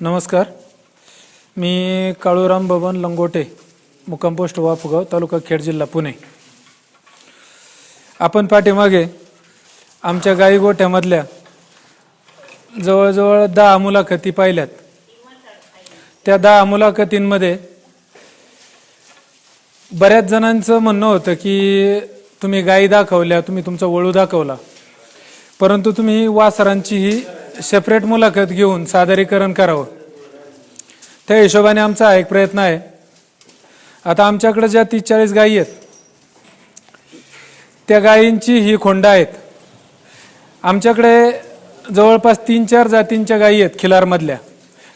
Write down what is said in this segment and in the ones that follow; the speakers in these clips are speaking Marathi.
नमस्कार. मी काळूराम बबन लंगोटे मुक्काम पोस्ट वाफगाव तालुका खेड जिल्हा पुणे. आपण पाठीमागे आमच्या गाई गोठ्यामधल्या जवळजवळ दहा मुलाखती पाहिल्यात. त्या दहा मुलाखतींमध्ये बऱ्याच जणांचं म्हणणं होतं की तुम्ही गाई दाखवल्या तुम्ही तुमचा वळू दाखवला. परंतु तुम्ही वासरांची ही सेपरेट मुलाखत घेऊन सादरीकरण करावं. त्या हिशोबाने आमचा एक प्रयत्न आहे. आता आमच्याकडे ज्या तीस चाळीस गायी आहेत त्या गायींची ही खोंड आहेत. आमच्याकडे जवळपास तीन चार जातींच्या गायी आहेत खिलारमधल्या.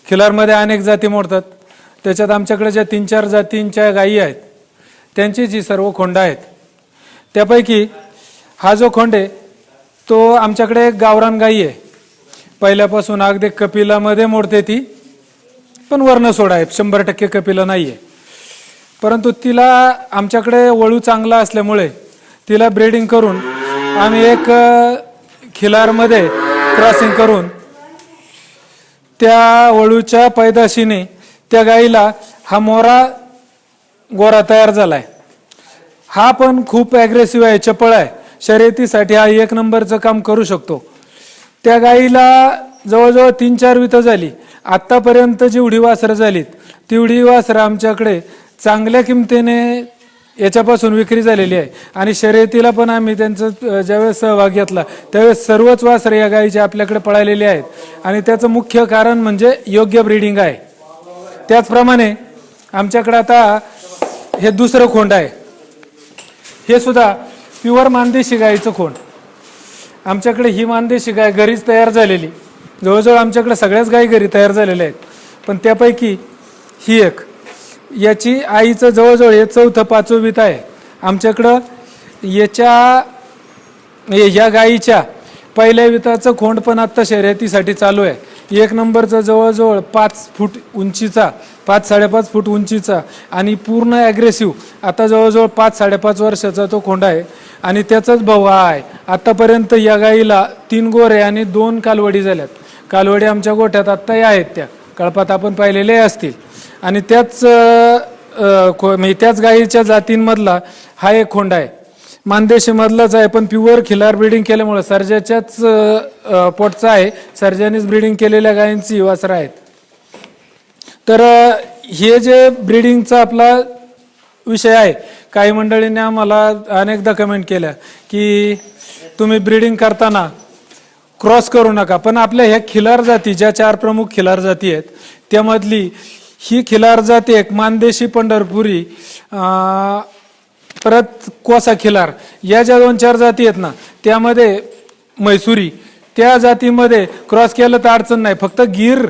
खिलारमध्ये अनेक जाती मोडतात. त्याच्यात आमच्याकडे ज्या तीन चार जातींच्या गायी आहेत त्यांची जी सर्व खोंड आहेत त्यापैकी हा जो खोंड आहे तो आमच्याकडे एक गावरान गाई आहे. पहिल्यापासून अगदी कपिलामध्ये मोडते ती पण वर्ण सोडा आहे शंभर टक्के कपिला नाही आहे परंतु तिला आमच्याकडे वळू चांगला असल्यामुळे तिला ब्रीडिंग करून आम्ही एक खिलारमध्ये क्रॉसिंग करून त्या वळूच्या पैदाशीने त्या गाईला हा मोरा गोरा तयार झाला आहे हा पण खूप ॲग्रेसिव्ह आहे चपळ आहे. शर्यतीसाठी हा एक नंबरचं काम करू शकतो. त्या गाईला जवळजवळ तीन चार वितं झाली. आत्तापर्यंत जेवढी वासरं झालीत तेवढी वासरं आमच्याकडे चांगल्या किमतीने याच्यापासून विक्री झालेली आहे. आणि शर्यतीला पण आम्ही त्यांचं ज्यावेळेस सहभाग घेतला त्यावेळेस सर्वच वासरं या गाईचे आपल्याकडे पळालेले आहेत. आणि त्याचं मुख्य कारण म्हणजे योग्य ब्रीडिंग आहे. त्याचप्रमाणे आमच्याकडे आता हे दुसरं खोंड आहे. हे सुद्धा प्युअर मानदेशी गाईचं खोंड. आमच्याकडे ही मानदेशी गाय घरीच तयार झालेली. जवळजवळ आमच्याकडे सगळ्याच गायी घरी तयार झालेल्या आहेत. पण त्यापैकी ही एक. याची आईचं जवळजवळ हे चौथं पाचवीत आहे. आमच्याकडं याच्या ह्या गाईच्या पहिल्या विताचं खोंड पण आत्ता शर्यतीसाठी चालू आहे. एक नंबरचा जवळजवळ पाच फूट उंचीचा पाच साडेपाच फूट उंचीचा आणि पूर्ण ॲग्रेसिव्ह आता जवळजवळ पाच साडेपाच वर्षाचा तो खोंडा आहे. आणि त्याचाच भाऊ हा आहे. आत्तापर्यंत या गाईला तीन गोरे आणि दोन कालवडी झाल्यात. कालवडी आमच्या गोठ्यात आत्ताही आहेत त्या. कळपात आपण पाहिलेले असतील. आणि त्याच खो- म्हणजे त्याच गाईच्या जातींमधला हा एक खोंडा आहे. मानदेशीमधलाच आहे पण प्युअर खिलार ब्रीडिंग केल्यामुळे सर्जाच्याच पोटचा आहे. सर्जानीच ब्रीडिंग केलेल्या गायींची ही वासरं आहेत. तर हे जे ब्रीडिंगचा आपला विषय आहे काही मंडळींनी आम्हाला अनेकदा कमेंट केल्या की तुम्ही ब्रीडिंग करताना क्रॉस करू नका. पण आपल्या ह्या खिलार जाती ज्या चार प्रमुख खिलार जाती आहेत त्यामधली ही खिलार जाती एक मानदेशी पंढरपुरी परत कोसा खिलार. या ज्या दोन चार जाती आहेत ना त्यामध्ये मैसुरी त्या जातीमध्ये क्रॉस केलं तर अडचण नाही. फक्त गिर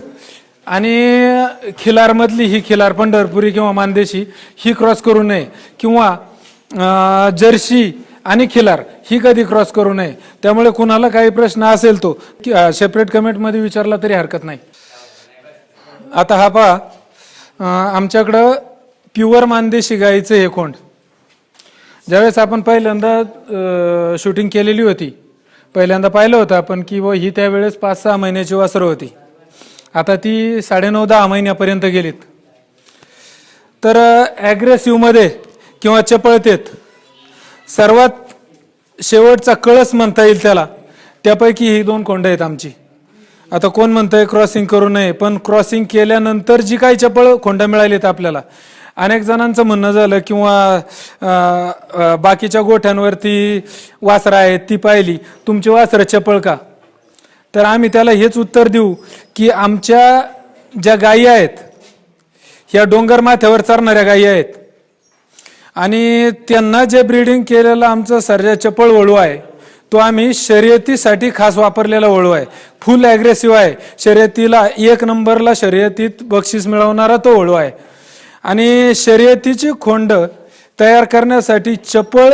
आणि खिलारमधली ही खिलार पंढरपुरी किंवा मानदेशी ही क्रॉस करू नये. किंवा जर्सी आणि खिलार ही कधी क्रॉस करू नये. त्यामुळे कुणाला काही प्रश्न असेल तो सेपरेट कमेंटमध्ये विचारला तरी हरकत नाही. आता हा पहा आमच्याकडं प्युअर मानदेशी गाईचं हे कोण ज्यावेळेस आपण पहिल्यांदा शूटिंग केलेली होती पहिल्यांदा पाहिलं होतं आपण की व ही त्यावेळेस पाच सहा महिन्याची वासरं होती. आता ती साडेनऊ दहा महिन्यापर्यंत गेलीत. तर ॲग्रेसिव्हमध्ये किंवा चपळतेत सर्वात शेवटचा कळस म्हणता येईल त्याला त्यापैकी ही दोन कोंड आहेत आमची. आता कोण म्हणतंय क्रॉसिंग करू नये. पण क्रॉसिंग केल्यानंतर जी काही चपळ खोंड मिळालीत आपल्याला अनेक जणांचं म्हणणं झालं किंवा बाकीच्या गोठ्यांवरती वासरं आहेत ती पाहिली. तुमची वासरं चपळ का? तर आम्ही त्याला हेच उत्तर देऊ की आमच्या ज्या गायी आहेत ह्या डोंगर माथ्यावर चरणाऱ्या गायी आहेत. आणि त्यांना जे ब्रीडिंग केलेलं आमचं सर्जा चपळ वळू आहे तो आम्ही शर्यतीसाठी खास वापरलेला वळू आहे. फुल ॲग्रेसिव्ह आहे. शर्यतीला एक नंबरला शर्यतीत बक्षीस मिळवणारा तो वळू आहे. आणि शर्यतीची खोंड तयार करण्यासाठी चपळ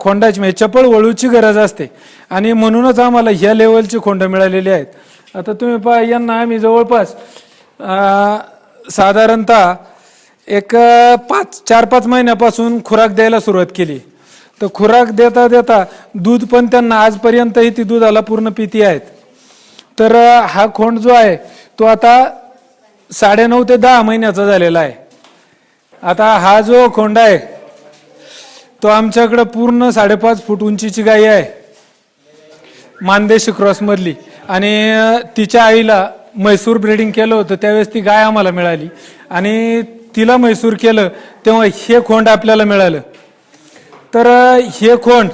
खोंडाची म्हणजे चपळ वळूची गरज असते. आणि म्हणूनच आम्हाला ह्या लेवलची खोंड मिळालेली आहेत. आता तुम्ही पहा यांना आम्ही जवळपास साधारणतः एक पाच चार पाच महिन्यापासून खुराक द्यायला सुरुवात केली. तर खुराक देता देता दूध पण त्यांना आजपर्यंतही ती दुधाला पूर्ण पिती आहेत. तर हा खोंड जो आहे तो आता साडेनऊ ते दहा महिन्याचा झालेला आहे. आता हा जो खोंड आहे तो आमच्याकडं पूर्ण साडेपाच फूट उंचीची गाई आहे. मानदेशी क्रॉसमधली. आणि तिच्या आईला म्हैसूर ब्रिडिंग केलं होतं त्यावेळेस ती गाय आम्हाला मिळाली. आणि तिला म्हैसूर केलं तेव्हा हे खोंड आपल्याला मिळालं. तर हे खोंड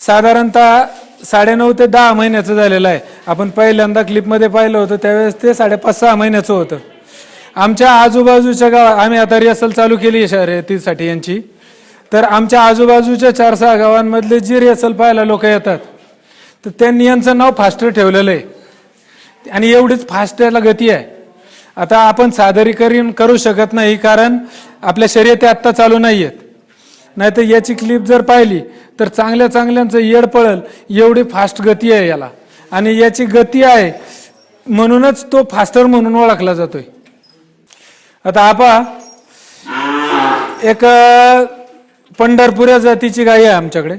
साधारणतः साडेनऊ ते दहा महिन्याचं झालेलं आहे. आपण पहिल्यांदा क्लिपमध्ये पाहिलं होतं त्यावेळेस ते साडेपाच सहा महिन्याचं होतं. आमच्या आजूबाजूच्या गावात आम्ही आता रिहर्सल चालू केली आहे शर्यतीसाठी यांची. तर आमच्या आजूबाजूच्या चार सहा गावांमधले जी रिहर्सल पाहायला लोक येतात तर त्यांनी यांचं नाव फास्टर ठेवलेलं आहे. आणि एवढीच फास्ट याला गती आहे. आता आपण सादरीकरण करू शकत नाही कारण आपल्या शर्यती आत्ता चालू नाही आहेत नाहीतर याची क्लिप जर पाहिली तर चांगल्या चांगल्यांचं येड पळल एवढी फास्ट गती आहे याला. आणि याची गती आहे म्हणूनच तो फास्टर म्हणून ओळखला जातोय. आता आपा एक पंढरपुऱ्या जातीची गाय आहे आमच्याकडे.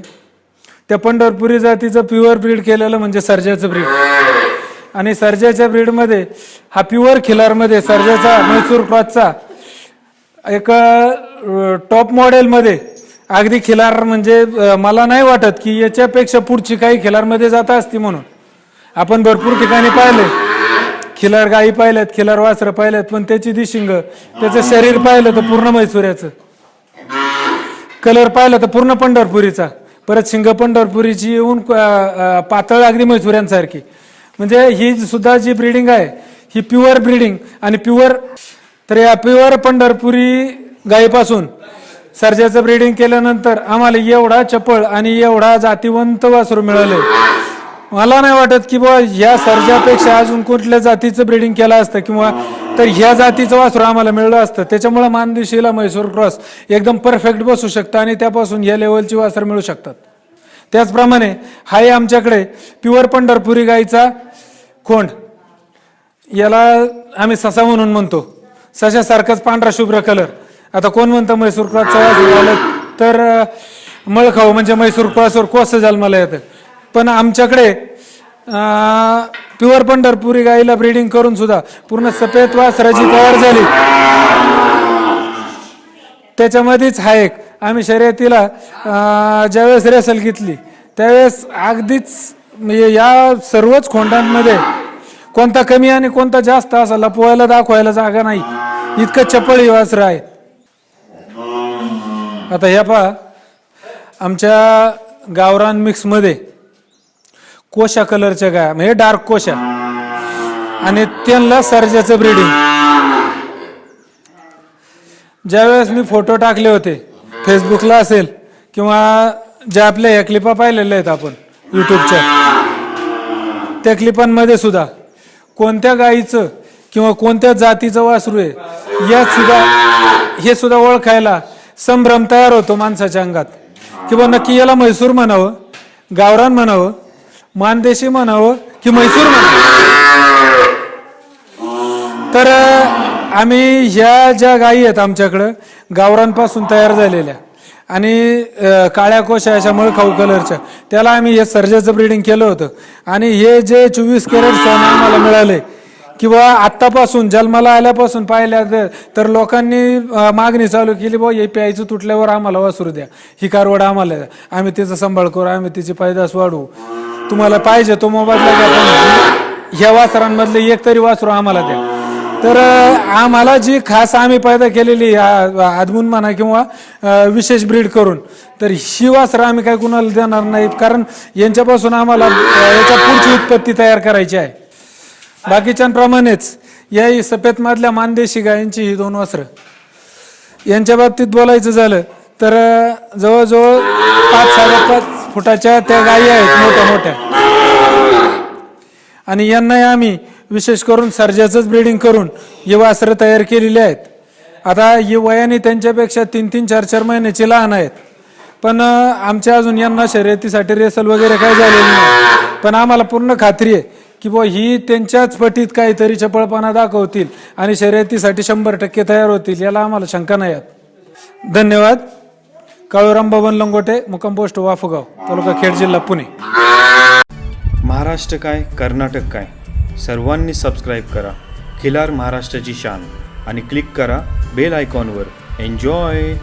त्या पंढरपुरी जातीचं प्युअर ब्रीड केलेलं म्हणजे सर्जाचं ब्रीड आणि सर्जाच्या ब्रीडमध्ये हा प्युअर खिलारमध्ये सर्जाचा म्हैसूर क्रॉसचा एक टॉप मॉडेलमध्ये अगदी खिलार म्हणजे मला नाही वाटत की याच्यापेक्षा पुढची काही खिलारमध्ये जात असती म्हणून. आपण भरपूर ठिकाणी पाहिले खिलार गाई पाहिल्यात खिलार वासरं पाहिल्यात पण त्याची दिशिंग त्याचं शरीर पाहिलं तर पूर्ण मैसुऱ्याचं. कलर पाहिलं तर पूर्ण पंढरपुरीचा. परत शिंग पंढरपुरीची येऊन पातळ अगदी मैसुऱ्यांसारखी. म्हणजे ही सुद्धा जी ब्रीडिंग आहे ही प्युअर ब्रीडिंग आणि प्युअर तर या प्युअर पंढरपुरी गायीपासून सर्जाचं ब्रीडिंग केल्यानंतर आम्हाला एवढा चपळ आणि एवढा जातीवंत वासरू मिळाले. मला नाही वाटत की बुवा ह्या सर्जापेक्षा अजून कुठल्या जातीचं ब्रीडिंग केलं असतं किंवा तर ह्या जातीचं वासरू आम्हाला मिळलं असतं. त्याच्यामुळे मानदेशीला म्हैसूर क्रॉस एकदम परफेक्ट बसू शकतं आणि त्यापासून या लेवलची वासर मिळू शकतात. त्याचप्रमाणे हाय आमच्याकडे प्युअर पंढरपुरी गाईचा खोंड. याला आम्ही ससा म्हणून म्हणतो. सशासारखाच पांढरा शुभ्र कलर आता कोण म्हणतं म्हैसूर क्रॉस वासरू तर मळखाऊ म्हणजे म्हैसूर क्रॉसवर कोस मला येतं? पण आमच्याकडे प्युअर पंढरपुरी गाईला ब्रीडिंग करून सुद्धा पूर्ण सफेद वासराची तयार झाली. त्याच्यामध्येच हा एक आम्ही शर्यतीला ज्यावेळेस रेसल घेतली त्यावेळेस अगदीच म्हणजे या सर्वच खोंडांमध्ये कोणता कमी आणि कोणता जास्त असा लपवायला दाखवायला जागा नाही. इतकं चपळी वासरं आहे. आता ह्या पहा आमच्या गावरान मिक्समध्ये कोशा कलरच्या गाय म्हणजे डार्क कोशा. आणि त्यांना सर्जाचं ब्रीडिंग ज्यावेळेस मी फोटो टाकले होते फेसबुकला असेल किंवा ज्या आपल्या ह्या क्लिपा पाहिलेल्या आहेत आपण यूट्यूबच्या त्या क्लिपांमध्ये सुद्धा कोणत्या गायीचं किंवा कोणत्या जातीचं वासरू आहे यात सुद्धा हे सुद्धा ओळखायला संभ्रम तयार होतो माणसाच्या अंगात. किंवा नक्की याला म्हैसूर म्हणावं गावरान म्हणावं मानदेशी म्हणावं की म्हैसूर म्हणावं. तर आम्ही ह्या ज्या गायी आहेत आमच्याकडं गावरांपासून तयार झालेल्या. आणि काळ्या कोशा अशा मळखाऊ कलरच्या. त्याला आम्ही हे सर्जाचं ब्रिडिंग केलं होतं. आणि हे जे चोवीस कॅरेट सोनं आम्हाला मिळाले किंवा आत्तापासून जन्माला आल्यापासून पाहिल्या तर- तर लोकांनी मागणी चालू केली बुवा हे प्यायचं तुटल्यावर आम्हाला वासरू द्या. ही कारवड आम्हाला द्या. आम्ही तिचा सांभाळ करू आम्ही तिची पैदास वाढवू. तुम्हाला पाहिजे तो मोबाईलला द्या ह्या वासरांमधले एक तरी वासरू आम्हाला द्या. तर आम्हाला जी खास आम्ही पैदा केलेली आदमून म्हणा किंवा विशेष ब्रीड करून तर ही वासरं आम्ही काय कुणाला देणार नाहीत. कारण यांच्यापासून आम्हाला याच्या पुढची उत्पत्ती तयार करायची आहे. बाकीच्यांप्रमाणेच या सफेदमधल्या मानदेशी गायींची ही दोन वस्त्र. यांच्या बाबतीत बोलायचं झालं तर जवळजवळ पाच साडेपाच फुटाच्या त्या गायी आहेत मोठ्या मोठ्या. आणि यांनाही आम्ही विशेष करून सर्जाचंच ब्रीडिंग करून ही वासरं तयार केलेली आहेत. आता ही वयाने त्यांच्यापेक्षा तीन तीन चार चार महिन्याची लहान आहेत. पण आमच्या अजून यांना शर्यतीसाठी रेसल वगैरे काय झालेली नाही. पण आम्हाला पूर्ण खात्री आहे. की बुवा ही त्यांच्याच पटीत काहीतरी चपळपणा दाखवतील आणि शर्यतीसाठी शंभर टक्के तयार होतील याला आम्हाला शंका नाही आहेत धन्यवाद. काळूराम बबन लंगोटे मुक्काम पोस्ट वाफगाव तालुका खेड जिल्हा पुणे. महाराष्ट्र काय कर्नाटक काय? सर्वांनी सबस्क्राईब करा. खिलार महाराष्ट्राची शान. आणि क्लिक करा बेल आयकॉनवर एन्जॉय